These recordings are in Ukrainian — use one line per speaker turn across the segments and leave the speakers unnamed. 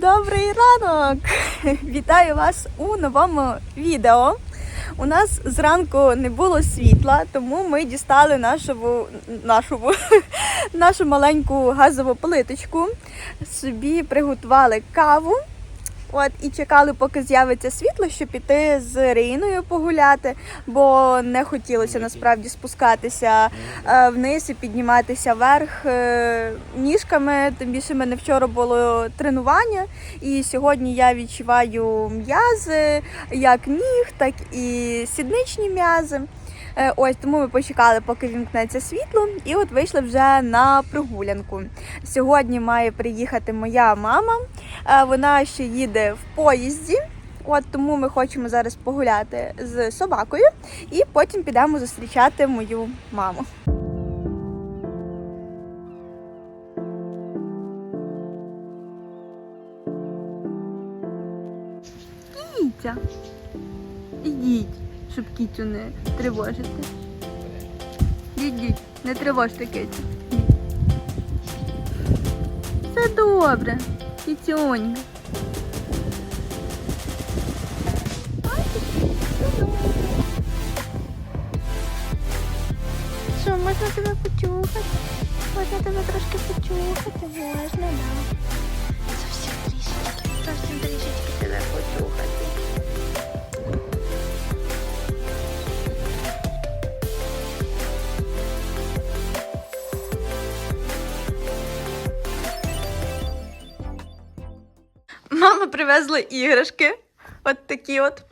Добрий ранок! Вітаю вас у новому відео. У нас зранку не було світла, тому ми дістали нашу, нашу, нашу маленьку газову плиточку. Собі приготували каву. От і чекали, поки з'явиться світло, щоб піти з Ріною погуляти, бо не хотілося насправді спускатися е, вниз і підніматися вверх е, ніжками. Тим більше в мене вчора було тренування, і сьогодні я відчуваю м'язи, як ніг, так і сідничні м'язи. Е, Ось тому ми почекали, поки вімкнеться світло, і от вийшли вже на прогулянку. Сьогодні має приїхати моя мама. Е, Вона ще їде в поїзді. От тому ми хочемо зараз погуляти з собакою, і потім підемо зустрічати мою маму. Кітя. Ідіть, щоб кітю не тривожити. Ідіть, не тривожте китю. Все добре, кітюнька. Що, можна тебе почухати? Можна тебе трошки почухати? Можна, да. Зовсім трішечки, зовсім трішечки Мама привезла іграшки. От такі от.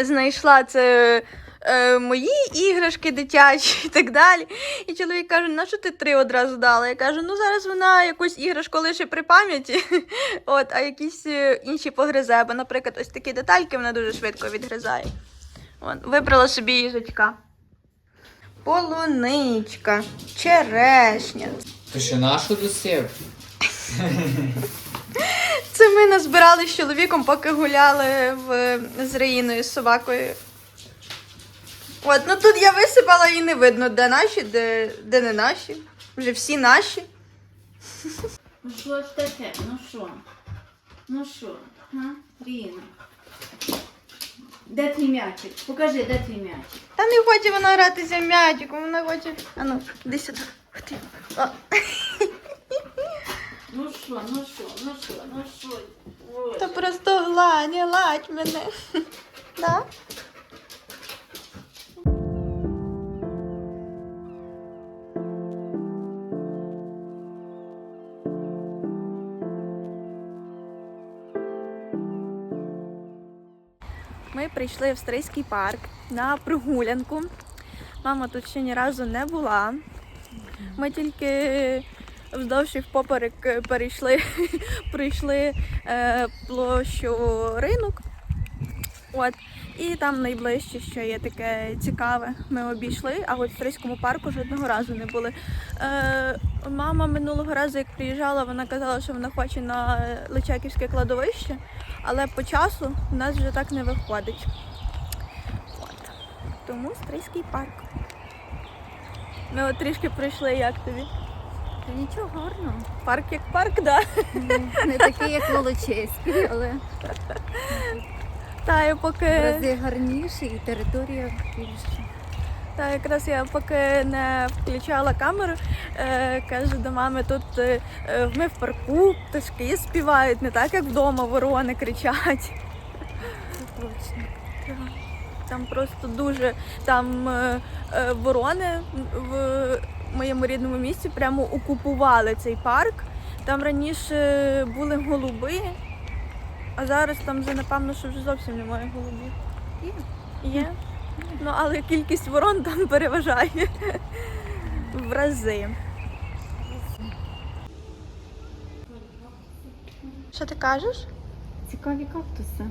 Знайшла це е, мої іграшки дитячі і так далі. І чоловік каже: на що ти три одразу дала? Я кажу, ну зараз вона якусь іграшку лише при пам'яті, от, а якісь е, інші погризе. Бо, наприклад, ось такі детальки вона дуже швидко відгризає. От, вибрала собі їжачка. Полуничка, черешня.
Ти ще нашу досів?
Це ми назбирали з чоловіком, поки гуляли в, з Раїною, з собакою. От, ну тут я висипала і не видно, де наші, де, де не наші. Вже всі наші.
Ну що ж таке? Ну що? Ну що? Ріна. Де твій м'ячик? Покажи, де твій м'ячик.
Та не хоче вона гратися м'ячиком, вона хоче. А ну, іди сюди. О.
Ну що, ну що, ну що, ну що? Ой.
Та просто гладь, гладь мене. Да? Ми прийшли в Стрийський парк на прогулянку. Мама тут ще ні разу не була. Ми тільки вздовж і впоперек е, перейшли, пройшли е, площу ринок. От. І там найближче, що є таке цікаве, ми обійшли, а в Стрийському парку жодного разу не були. Е, мама минулого разу, як приїжджала, вона казала, що вона хоче на Личаківське кладовище, але по часу у нас вже так не виходить. От. Тому Стрийський парк. Ми от трішки пройшли, як тобі?
Та нічого гарного.
Парк як парк, так. Да?
Не, не такий, як Волочиський, але
Та,
в
поки
рази гарніший і територія більша.
та якраз я поки не включала камеру, е, кажу до мами, тут е, ми в парку пташки співають, не так як вдома ворони кричать.
Це точно.
Там просто дуже там е, е, ворони в моєму рідному місті прямо окупували цей парк. Там раніше були голуби, а зараз там вже напевно, що вже зовсім немає голубів.
Є.
Є. Ну, але кількість ворон там переважає в рази. Що ти кажеш?
Цікаві кактуси.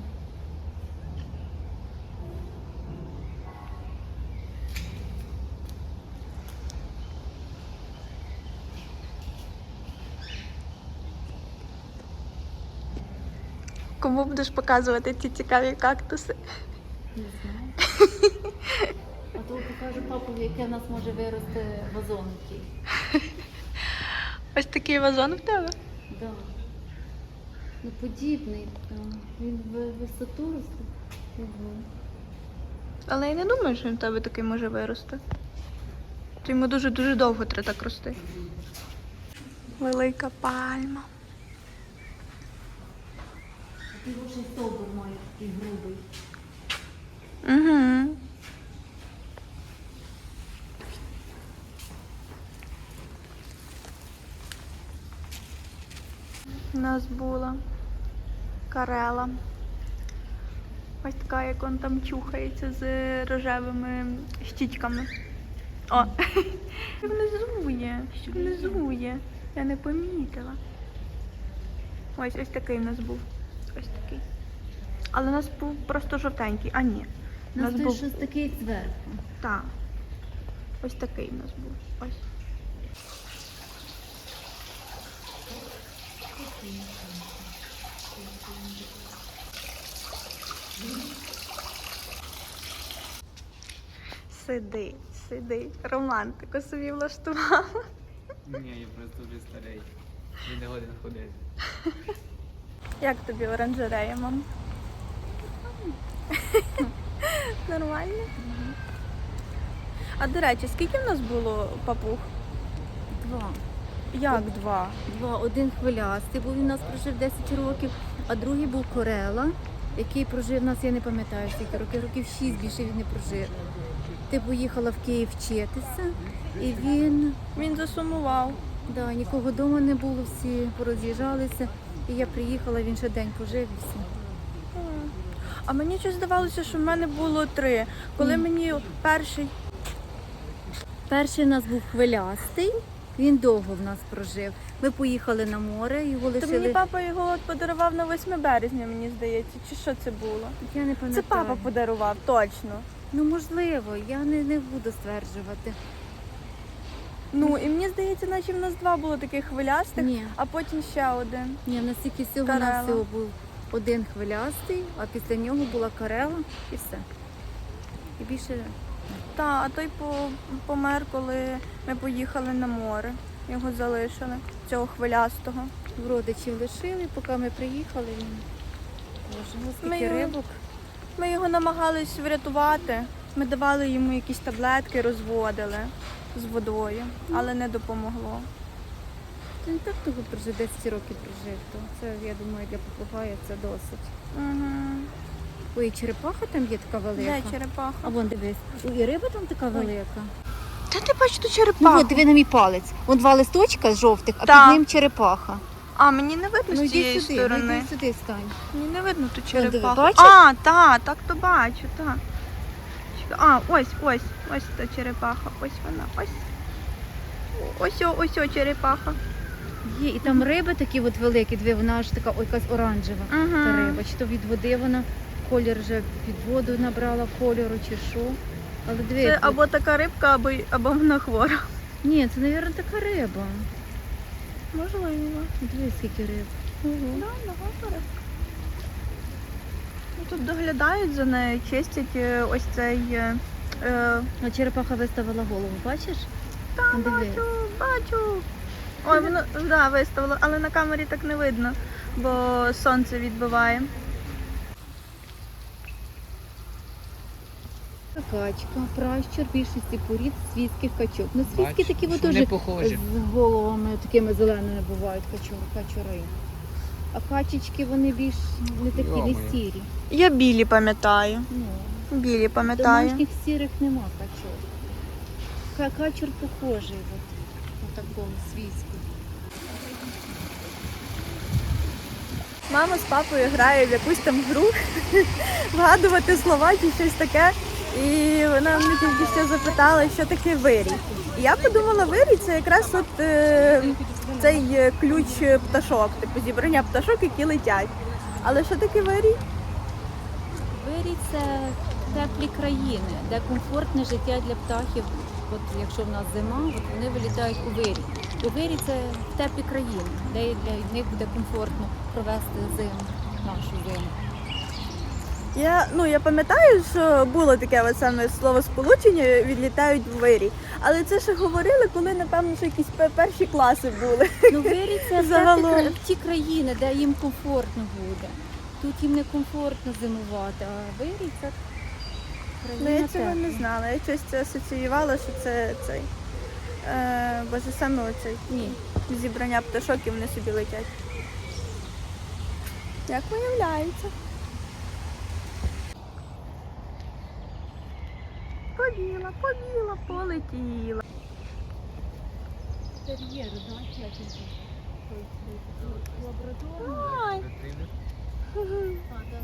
Кому будеш показувати ці цікаві кактуси?
Не знаю. А то покажу папові, яке в нас може вирости вазонки.
Ось такий вазон в тебе.
Да. Ну, подібний там. Він в висоту росте.
Але я не думаю, що він в тебе такий може вирости. То йому дуже-дуже довго треба так рости. Велика пальма.
Його ще й стовбур має такий грубий.
Угу. У нас була карела. Ось така, як он там чухається з рожевими щічками. О! Внизу є? Внизу є? Я не помітила. Ось ось такий у нас був. Ось такий. Але у нас був просто жовтенький. А ні.
У нас
нас був-
щось таке як зверху.
Так. Ось такий у нас був. Ось. Сиди, сиди. Романтику собі влаштував.
Ні, я просто вже старий. Він не годен ходити.
Як тобі оранжерея, мам? Нормально? А до речі, скільки в нас було папуг?
Два.
Як два?
Два. Один хвилястий, бо він у нас прожив 10 років, а другий був Корела, який прожив у нас, я не пам'ятаю скільки років, років 6 більше він не прожив. Ти поїхала в Київ вчитися, і він,
Він засумував.
да, нікого вдома не було, всі пороз'їжджалися. І я приїхала, він ще день пожив і все.
А мені щось здавалося, що в мене було три. Коли
Ні.
мені перший
Перший у нас був хвилястий, він довго в нас прожив. Ми поїхали на море, його
То
лишили.
мені папа його от подарував на 8 березня, мені здається. Чи що це було?
Я не
Це папа подарував, точно.
Ну можливо, я не, не буду стверджувати.
Ну і мені здається, наче в нас два було таких хвилястих,
Ні.
а потім ще один.
Ні, в нас тільки всього
Карела.
на всього був один хвилястий, а після нього була карела і все. І більше
Та, а той по- помер, коли ми поїхали на море. Його залишили, цього хвилястого.
в родичів лишили, поки ми приїхали, він Боже, ну,
Ми
скільки
його-
рибок.
Ми його намагались врятувати. Ми давали йому якісь таблетки, розводили з водою, але не допомогло.
Він так того прожив, 10 років прожив, то це, я думаю, для попугая це досить.
Угу.
Ой, і черепаха там є така велика.
Де черепаха?
А вон дивись. Ой, І риба там така велика.
Та ти бачиш ту
Ну
черепаху.
от диви на мій палець. Вон два листочка жовтих, а
Так.
під ним черепаха.
А мені не видно
Ну
з
йди
цієї
сюди, ну,
сторони.
йди сюди стань.
Мені не видно ту
диви,
черепаху.
бачиш?
А, так, так то бачу, так. А, ось, ось, ось та черепаха. Ось вона, ось. Ось, о, ось о черепаха.
Є, і там риби такі от великі, диви, вона аж така ой, якась оранжева. Та
Угу.
риба. Чи то від води вона колір вже під воду набрала кольору, чи що. Але диви,
Це або така рибка, або, або вона хвора.
ні, це, мабуть, така риба.
Можливо.
Диви, скільки риб.
Угу. Да, багато рибка. Ну, Тут доглядають за нею, чистять е, ось цей. е, е,
А черепаха виставила голову, бачиш?
Та бачу, бачу. Ой, воно да, виставило, але на камері так не видно, бо сонце відбиває.
Качка, пращур більшості порід свійських качок. Ну, свійські
Бачиш,
такі
похожі.
з головами такими зеленими бувають качури, качури. А качечки вони більш не такі, не сірі.
Я білі пам'ятаю.
Ну,
Білі пам'ятаю.
домашніх сірих нема качок. Качур похожий от, от такому свійську.
Мама з папою грає в якусь там гру, вгадувати слова чи щось таке. І вона мене тільки що запитала, що таке вирій. І я подумала, вирій це якраз от е, цей е, ключ пташок, типу зібрання пташок, які летять. Але що таке вирій?
Вирій це теплі країни, де комфортне життя для птахів. От якщо в нас зима, от вони вилітають у вирій. У вирій це теплі країни, де для них буде комфортно провести зиму, нашу зиму.
Я ну я пам'ятаю, що було таке от саме слово сполучення відлітають в вирій. Але це ще говорили, коли напевно що якісь перші класи були.
Ну вирі це
Загалом.
В ті країни, де їм комфортно буде. Тут їм не комфортно зимувати, а вирі це
Ну я цього не знала. Я щось це асоціювала, що це цей. Е, боже, саме оцей
Ні.
зібрання пташок і вони собі летять. Як виявляється. Побіла, побіла, полетіла.
Тер'єр, да, Лабрадор.
Ай.
Ретрівер.
А, да,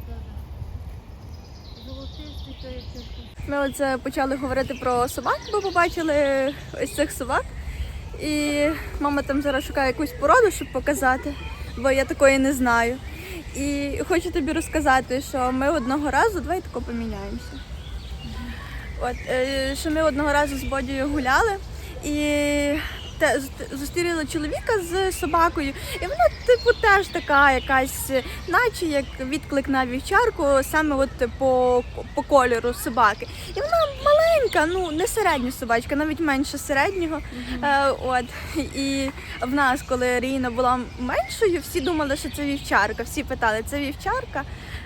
да. Золотистий, то є це.
Ми оце почали говорити про собак, бо побачили ось цих собак. І мама там зараз шукає якусь породу, щоб показати, бо я такої не знаю. І хочу тобі розказати, що ми одного разу, давай тако поміняємося. От, е, що ми одного разу з Бодією гуляли і те, з- зустріли чоловіка з собакою. І вона, типу, теж така якась, наче як відклик на вівчарку, саме от по, по кольору собаки. І вона маленька, ну не середня собачка, навіть менше середнього. Е, от. І в нас, коли Ріна була меншою, всі думали, що це вівчарка. Всі питали, це вівчарка.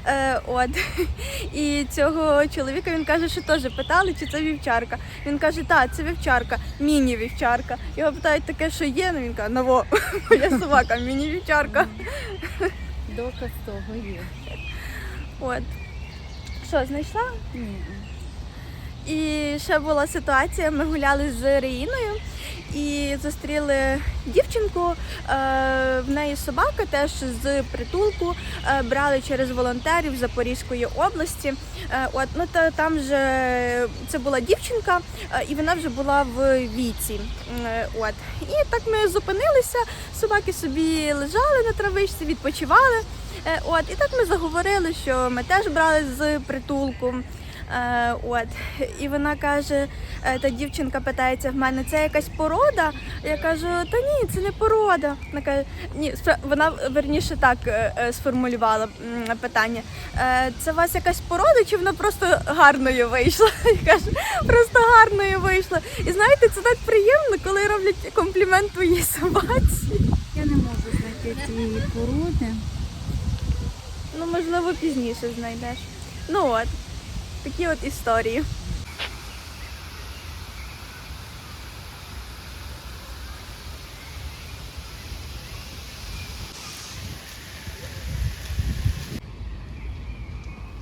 Е, от. І цього чоловіка він каже, що теж питали, чи це вівчарка. Він каже, так, це вівчарка, міні-вівчарка. Його питають таке, що є. Ну він каже, наво, моя собака, міні-вівчарка.
Доказ того є.
От. Що, знайшла?
Ні.
І ще була ситуація, ми гуляли з Реїною і зустріли дівчинку. Е, в неї собака теж з притулку е, брали через волонтерів Запорізької області. Е, от, ну, та, там же це була дівчинка, і вона вже була в віці. От. І так ми зупинилися, собаки собі лежали на травичці, відпочивали. От, і так ми заговорили, що ми теж брали з притулку. Е, от. І вона каже, е, та дівчинка питається в мене, це якась порода? Я кажу, та ні, це не порода. Вона каже, ні, вона верніше так е, сформулювала питання. Це у вас якась порода, чи вона просто гарною вийшла? Я кажу, просто гарною вийшла. І знаєте, це так приємно, коли роблять комплімент твоїй собаці.
Я не можу знайти цієї породи.
Ну, можливо, пізніше знайдеш. Ну от, такі от історії.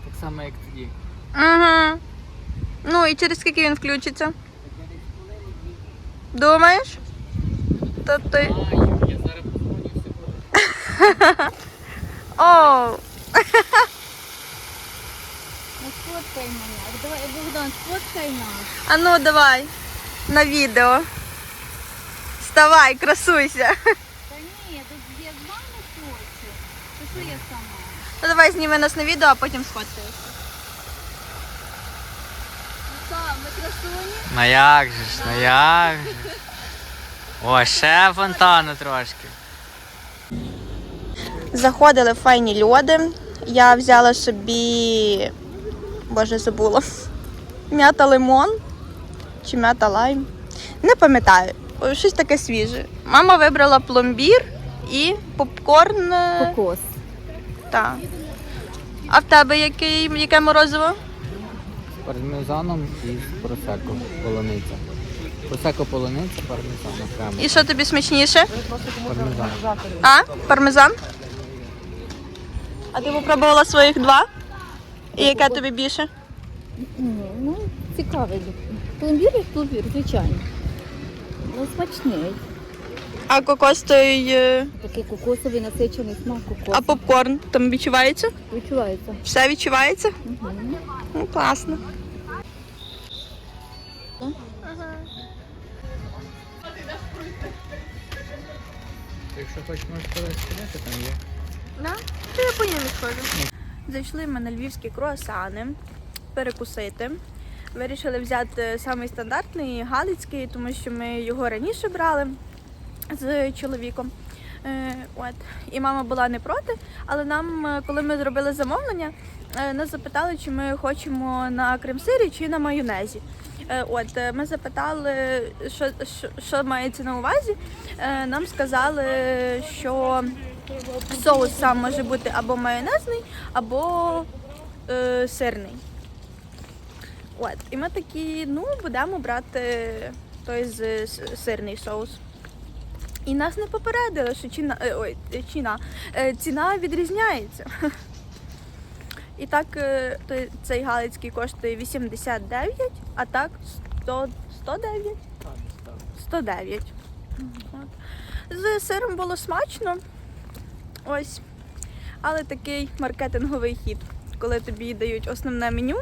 Так само, як тоді.
Ага. Ну і через скільки він включиться? Думаєш? То ти.
А, я зараз позвоню все буде.
О,
Ну Сфоткай мене. Давай, Богдан, сфоткай нас.
а ну давай. На відео. Вставай, красуйся.
Та ні, тут я з вами хочу. Це що я сама?
Ну давай зніми нас на відео, а потім сфоткаєш.
Так, ми красуні.
Ну як же ж, ну як же. О, ще фонтану трошки.
Заходили файні льоди. Я взяла собі. Боже, забула. М'ята лимон чи м'ята лайм. Не пам'ятаю. Щось таке свіже. Мама вибрала пломбір і попкорн. е,
Кокос.
Так. А в тебе який, яке морозиво?
Пармезаном і з просеко полуниця. Просеко полуниця, пармезан окремо.
І що тобі смачніше?
Пармезан.
А? Пармезан? А ти попробувала своїх два? І яке тобі більше?
Ні, ну цікавий. Пломбір як пломбір, звичайно. Ну, смачний.
А кокос той. е,
Такий кокосовий насичений смак кокосу.
А попкорн там відчувається?
Відчувається.
Все відчувається?
Угу.
Ну, класно.
Якщо хочеш, можеш сказати, там є.
Да? То я потім відходжу. Зайшли ми на львівські круасани перекусити. Вирішили взяти самий стандартний галицький, тому що ми його раніше брали з чоловіком. Е, от. І мама була не проти, але нам, е, коли ми зробили замовлення, е, нас запитали, чи ми хочемо на крем-сирі чи на майонезі. От ми запитали, що, що, що мається на увазі. Нам сказали, що соус сам може бути або майонезний, або е, сирний. От, і ми такі, ну, будемо брати той з сирний соус. І нас не попередили, що ціна, е, ой, ціна, е, ціна відрізняється. І так е, цей галицький коштує 89, а так 100, 109? 109. От. З сиром було смачно. Ось. Але такий маркетинговий хід, коли тобі дають основне меню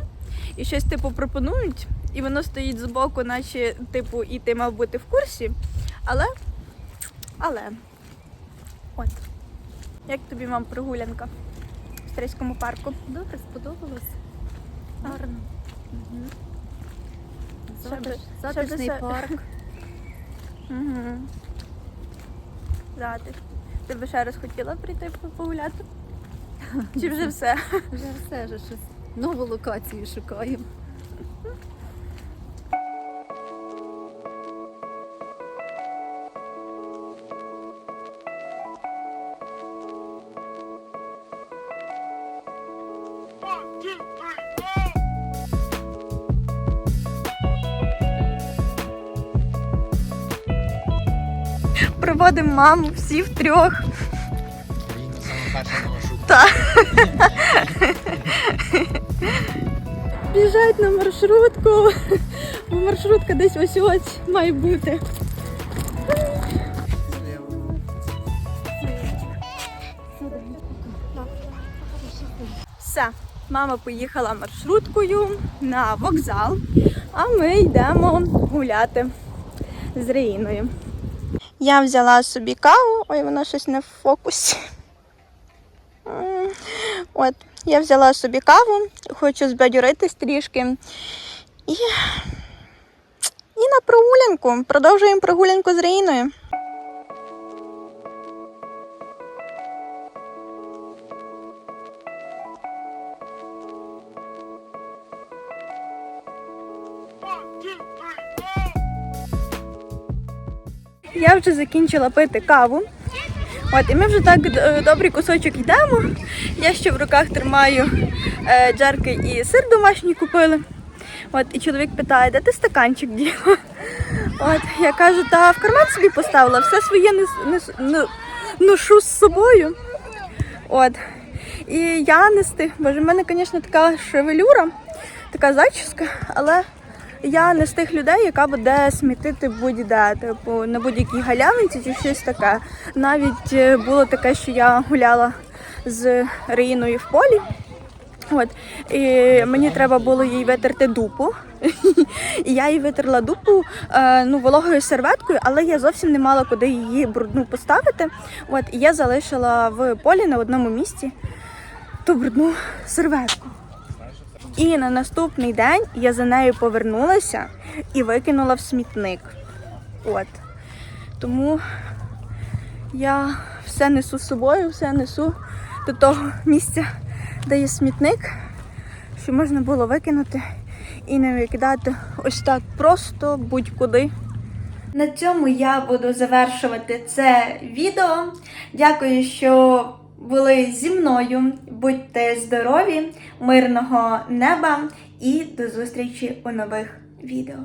і щось типу пропонують, і воно стоїть збоку, наче типу, і ти мав бути в курсі. Але. Але. От. Як тобі мам прогулянка в Стрийському парку?
Добре, сподобалось. Гарно. Угу. Затишний парк.
Угу. Затиш. Ти би ще раз хотіла прийти погуляти? Чи вже все?
Вже все вже щось. Нову локацію шукаємо.
Проводимо маму всі втрьох. Так. Біжать на маршрутку. Бо маршрутка десь ось ось має бути. Все, мама поїхала маршруткою на вокзал, а ми йдемо гуляти з Реїною. Я взяла собі каву, ой, вона щось не в фокусі. От, я взяла собі каву, хочу збадьоритись трішки. І, і на прогулянку. Продовжуємо прогулянку з Реїною. Я вже закінчила пити каву. От, і ми вже так е, добрий кусочок йдемо. Я ще в руках тримаю е, джерки і сир домашній купили. От, і чоловік питає, де ти стаканчик діла? От, я кажу, та в карман собі поставила, все своє нес, нес, ну, ношу з собою. От. І я не стиг. Боже, в мене, звісно, така шевелюра, така зачіска, але я не з тих людей, яка буде смітити будь-де, типу на будь-якій галявинці чи щось таке. Навіть е, було таке, що я гуляла з Реїною в полі. От, і мені треба було їй витерти дупу. І я їй витерла дупу е, ну, вологою серветкою, але я зовсім не мала куди її брудну поставити. От, і я залишила в полі на одному місці ту брудну серветку. І на наступний день я за нею повернулася і викинула в смітник. От. Тому я все несу з собою, все несу до того місця, де є смітник, що можна було викинути і не викидати ось так просто будь-куди. На цьому я буду завершувати це відео. Дякую, що були зі мною. Будьте здорові, мирного неба і до зустрічі у нових відео.